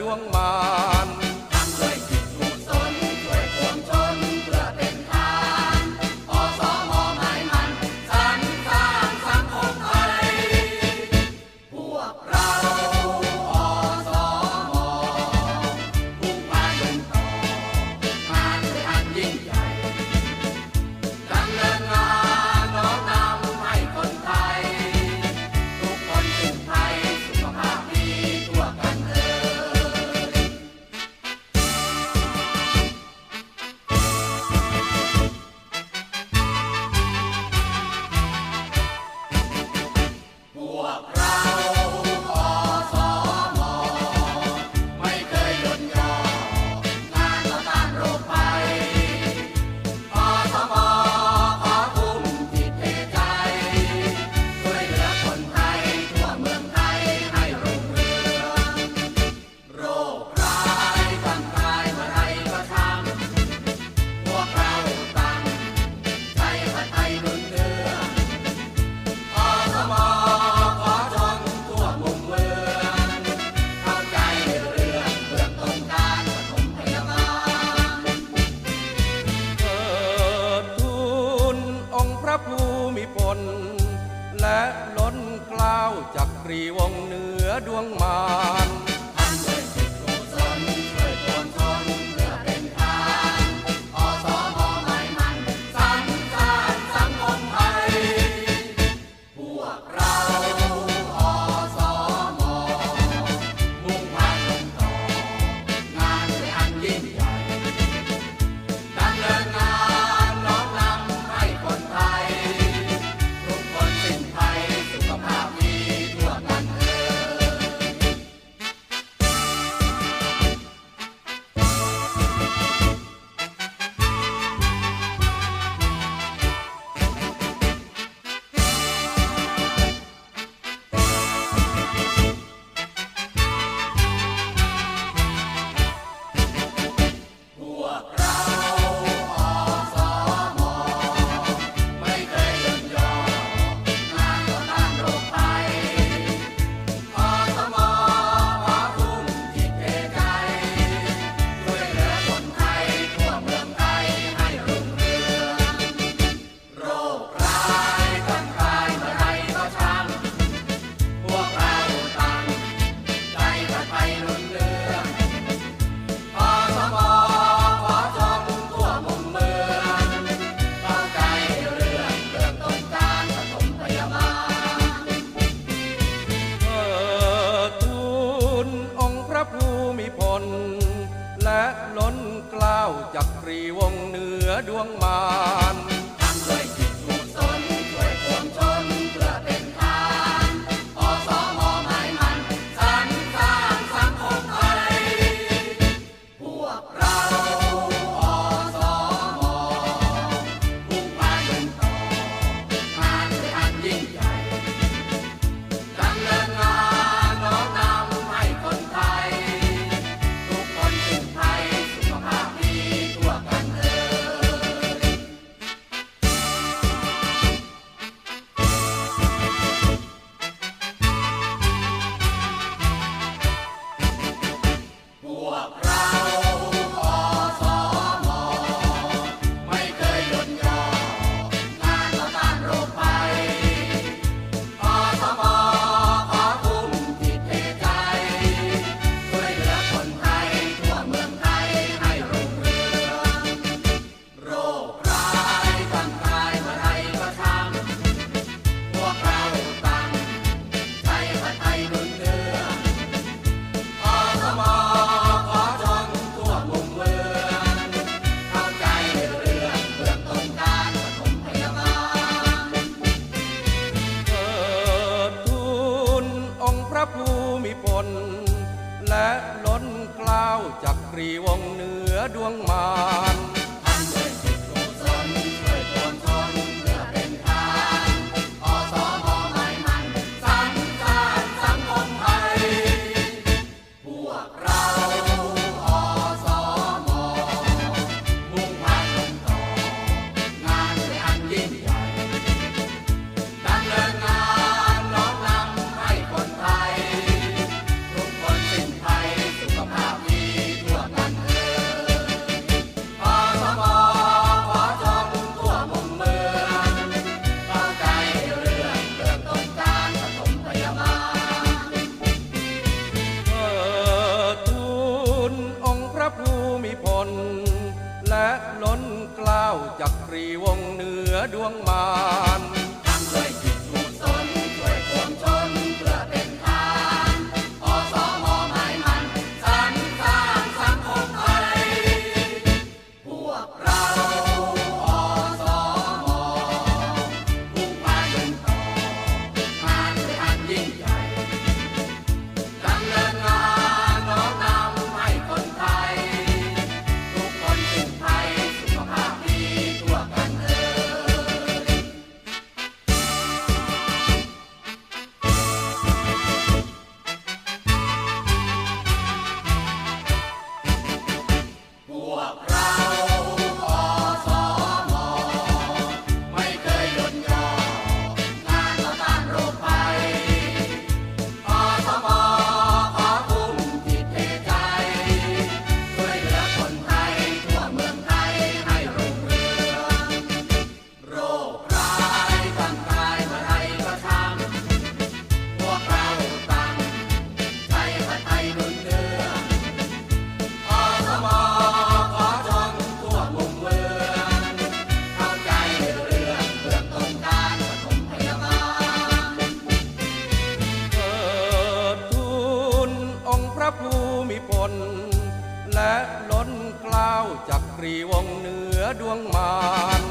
ดวงมา จักรีวงเหนือดวงมา และล้นกล้าวจักรีวงเหนือดวงมานทำด้วยจิตมุ่งนช่วยปวงชนเพื่เป็นทานอสมหมายมันสรรสร้างสังคมไทยพวกเรา ภูมิพล และล้นกล้าวจักรีวงเหนือดวงมาร